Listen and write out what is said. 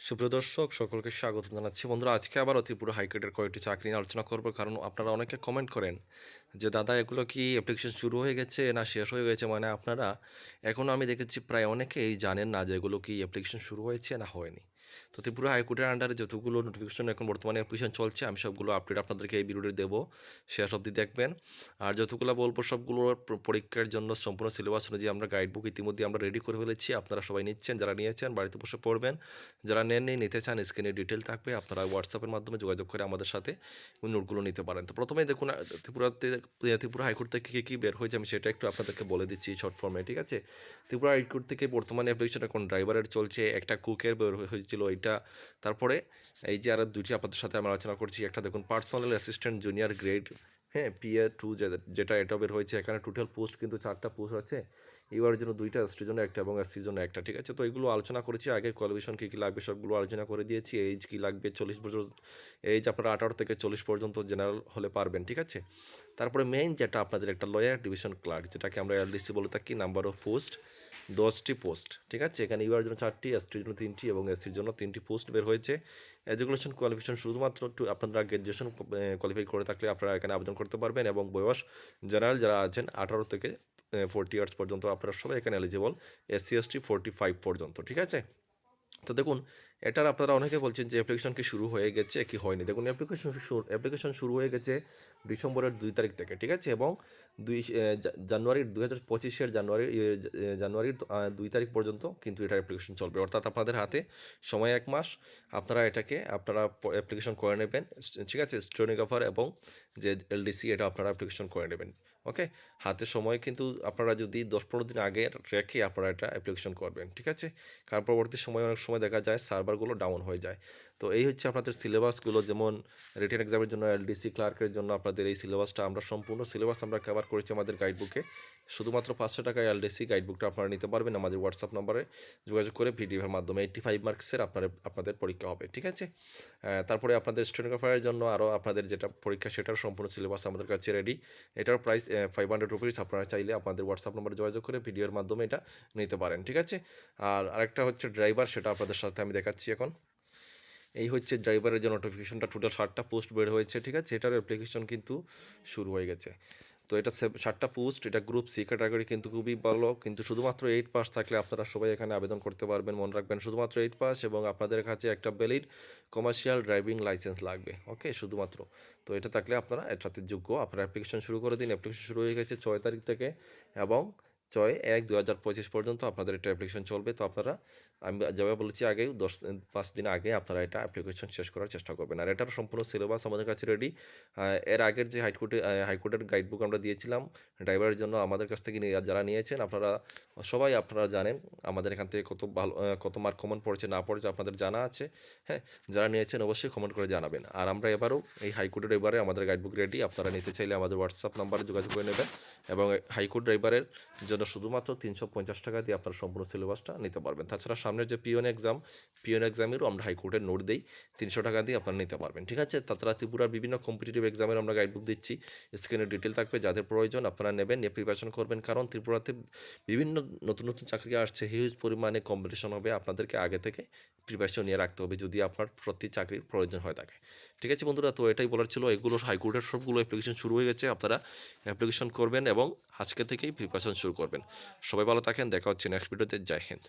সুপ্রিয় দর্শক, সকলকে স্বাগত জানাচ্ছি। বন্ধুরা, আজকে আবার ত্রিপুরা হাইকোর্টের কয়েকটি চাকরি নিয়ে আলোচনা করব, কারণ আপনারা অনেকে কমেন্ট করেন যে, দাদা, এগুলো কি অ্যাপ্লিকেশন শুরু হয়ে গেছে না শেষ হয়ে গেছে? মানে আপনারা এখনও আমি দেখেছি প্রায় অনেকেই জানেন না যে, এগুলো কি অ্যাপ্লিকেশন শুরু হয়েছে না হয়নি? তো ত্রিপুরা হাইকোর্টের আন্ডারে যতগুলো নোটিফিকেশন এখন বর্তমানে অ্যাপ্লিকেশন চলছে, আমি সবগুলো আপডেট আপনাদেরকে এই ভিডিওতে দেবো। শেষ অবধি দেখবেন। আর যতগুলো বলব সবগুলোর প- পরীক্ষার জন্য সম্পূর্ণ সিলেবাস অনুযায়ী আমরা গাইড বুক ইতিমধ্যে আমরা রেডি করে ফেলেছি। আপনারা সবাই নিচ্ছেন, যারা নিয়েছেন, বাড়িতে বসে পড়বেন। যারা নেননি, নিতে চান স্ক্রিনে ডিটেল থাকবে। আপনারা হোয়াটসঅ্যাপের মাধ্যমে যোগাযোগ করে আমাদের সাথে নোটগুলো নিতে পারেন। তো প্রথমেই দেখুন ত্রিপুরাতে, ত্রিপুরা হাইকোর্ট থেকে কী কী বের হয়েছে আমি সেটা একটু আপনাদেরকে বলে দিচ্ছি শর্ট ফর্মে ঠিক আছে? ত্রিপুরা হাইকোর্ট থেকে বর্তমানে অ্যাপ্লিকেশন এখন ড্রাইভারের চলছে। একটা কুকের বের হয়ে- হয়েছিল এটা তারপরে এই যে আরও দুটি আপনাদের সাথে আমরা আলোচনা করছি, একটা দেখুন পার্সোনাল অ্যাসিস্ট্যান্ট জুনিয়র গ্রেড হ্যাঁ পিএ টু যেটা এটা বের হয়েছে, এখানে টোটাল পোস্ট কিন্তু চারটা পোস্ট আছে। এবারের জন্য দুইটা এসটির জন্য একটা এবং এসসির জন্য একটা, ঠিক আছে? তো এগুলো আলোচনা করেছি, আগে কোয়ালিফিকেশন কী কী লাগবে সবগুলো আলোচনা করে দিয়েছি এইজ কী লাগবে, চল্লিশ বছর এইজ আপনারা আঠারো থেকে চল্লিশ পর্যন্ত জেনারেল হলে পারবেন, ঠিক আছে? তারপরে মেইন যেটা আপনাদের একটা লয়ার ডিভিশন ক্লার্ক যেটাকে আমরা এলডিসি বলে থাকি নাম্বার অফ পোস্ট দশটি পোস্ট, ঠিক আছে? এখানে ইউআর জন্য চারটি এসটির জন্য তিনটি এবং এসসির জন্য তিনটি পোস্ট বের হয়েছে। এডুকেশন কোয়ালিফিকেশন শুধুমাত্র একটু আপনারা গ্র্যাজুয়েশন কোয়ালিফাই করে থাকলে আপনারা এখানে আবেদন করতে পারবেন এবং বয়স জেনারেল যারা আছেন, আঠারো থেকে ফোরটি ইয়ার্স পর্যন্ত আপনারা সবাই এখানে eligible SC ST forty five পর্যন্ত, ঠিক আছে? তো দেখুন এটার আপনারা অনেকে বলছেন যে অ্যাপ্লিকেশন কি শুরু হয়ে গেছে, কি হয়নি। দেখুন অ্যাপ্লিকেশন অ্যাপ্লিকেশন শুরু হয়ে গেছে ডিসেম্বরের দুই তারিখ থেকে, ঠিক আছে? এবং দুই জানুয়ারির দুই হাজার পঁচিশের জানুয়ারি জানুয়ারির দুই তারিখ পর্যন্ত কিন্তু এটা অ্যাপ্লিকেশন চলবে। অর্থাৎ আপনাদের হাতে সময় এক মাস, আপনারা এটাকে, আপনারা অ্যাপ্লিকেশন করে নেবেন ঠিক আছে? স্টোনিগ্রাফার এবং যে এলডিসি এটা আপনারা অ্যাপ্লিকেশন করে নেবেন ওকে হাতে সময় কিন্তু আপনারা যদি দশ পনেরো দিন আগে রেখে আপনারা এটা অ্যাপ্লিকেশন করবেন, ঠিক আছে? কারণ পরবর্তী সময় অনেক সময় দেখা যায় সার্ভারগুলো ডাউন হয়ে যায়। তো এই হচ্ছে আপনাদের সিলেবাসগুলো, যেমন রিটেন এক্সামের জন্য এলডিসি ক্লার্কের জন্য আপনাদের এই সিলেবাসটা, আমরা সম্পূর্ণ সিলেবাস আমরা কভার করেছি আমাদের গাইডবুকে শুধুমাত্র পাঁচশো টাকায় এলডিসি গাইডবুকটা আপনারা নিতে পারবেন আমাদের হোয়াটসঅ্যাপ নাম্বারে। যোগাযোগ করে ভিডিওর মাধ্যমে এইট্টি ফাইভ মার্কসের আপনার, আপনাদের পরীক্ষা হবে, ঠিক আছে? তারপরে আপনাদের স্টেনোগ্রাফারের জন্য আরও আপনাদের যেটা পরীক্ষা, সেটার সম্পূর্ণ সিলেবাস আমাদের কাছে রেডি এটার প্রাইস ফাইভ হান্ড্রেড রুপিস আপনারা চাইলে আপনাদের হোয়াটসঅ্যাপ নম্বরে যোগাযোগ করে ভিডিওর মাধ্যমে এটা নিতে পারেন, ঠিক আছে? আর আরেকটা হচ্ছে ড্রাইভার সেটা আপনাদের সাথে আমি দেখাচ্ছি। এখন। এই হচ্ছে ড্রাইভারের যে নোটিফিকেশনটা টোটাল ষাটটা পোস্ট বের হয়েছে, ঠিক আছে? এটার অ্যাপ্লিকেশন কিন্তু শুরু হয়ে গেছে। তো এটা ষাটটা পোস্ট এটা গ্রুপ সি ক্যাটাগরি কিন্তু খুবই ভালো। কিন্তু শুধুমাত্র এইট পাস থাকলে আপনারা সবাই এখানে আবেদন করতে পারবেন, মনে রাখবেন শুধুমাত্র এইট পাস এবং আপনাদের কাছে একটা ভ্যালিড কমার্শিয়াল ড্রাইভিং লাইসেন্স লাগবে ওকে শুধুমাত্র। তো এটা থাকলে আপনারা এটাতে যোগ্য। আপনারা অ্যাপ্লিকেশন শুরু করে দিন অ্যাপ্লিকেশন শুরু হয়ে গেছে ছয় তারিখ থেকে এবং ছয় এক দু হাজার পঁচিশ পর্যন্ত আপনাদের এটা অ্যাপ্লিকেশন চলবে। তো আপনারা আমি যেভাবে বলেছি আগেই দশ পাঁচ দিন আগে আপনারা এটা অ্যাপ্লিকেশন শেষ করার চেষ্টা করবেন। আর এটার সম্পূর্ণ সিলেবাস আমাদের কাছে রেডি এর আগের যে হাইকোর্টে হাইকোর্টের গাইডবুক আমরা দিয়েছিলাম ড্রাইভারের জন্য আমাদের কাছ থেকে যারা নিয়েছেন, আপনারা সবাই আপনারা জানেন, আমাদের এখান থেকে কত ভালো কত মার্ক কমন পড়েছে, না পড়েছে আপনাদের জানা আছে। হ্যাঁ যারা নিয়েছেন অবশ্যই কমেন্ট করে জানাবেন। আর আমরা এবারও এই হাইকোর্টের এবারে আমাদের গাইডবুক রেডি আপনারা নিতে চাইলে আমাদের হোয়াটসঅ্যাপ নাম্বারে যোগাযোগ করে নেবেন এবং হাইকোর্ট ড্রাইভারের জন্য শুধুমাত্র তিনশো পঞ্চাশ টাকা দিয়ে আপনারা সম্পূর্ণ সিলেবাসটা নিতে পারবেন। তাছাড়া সামনের যে পিওন এক্সাম পিওন এক্সামেরও আমরা হাইকোর্টের নোট দিই। তিনশো টাকা দিয়ে আপনারা নিতে পারবেন, ঠিক আছে? তাছাড়া ত্রিপুরার বিভিন্ন কম্পিটিটিভ এক্সামের আমরা গাইডবুক দিচ্ছি। স্ক্রিনে ডিটেল থাকবে, যাদের প্রয়োজন আপনারা নেবেন, নিয়ে প্রিপারেশন করবেন। কারণ ত্রিপুরাতে বিভিন্ন নতুন নতুন চাকরি আসছে হিউজ পরিমাণে কম্পিটিশন হবে। আপনাদেরকে আগে থেকে প্রিপারেশন নিয়ে রাখতে হবে, যদি আপনার প্রতি চাকরির প্রয়োজন হয়ে থাকে ঠিক আছে বন্ধুরা? তো এটাই বলার ছিল। এগুলো হাইকোর্টের সবগুলো অ্যাপ্লিকেশন শুরু হয়ে গেছে। আপনারা অ্যাপ্লিকেশন করবেন এবং আজকে থেকেই প্রিপারেশন শুরু করবেন। সবাই ভালো থাকেন। দেখা হচ্ছে নেক্সট ভিডিওতে জয় হিন্দ।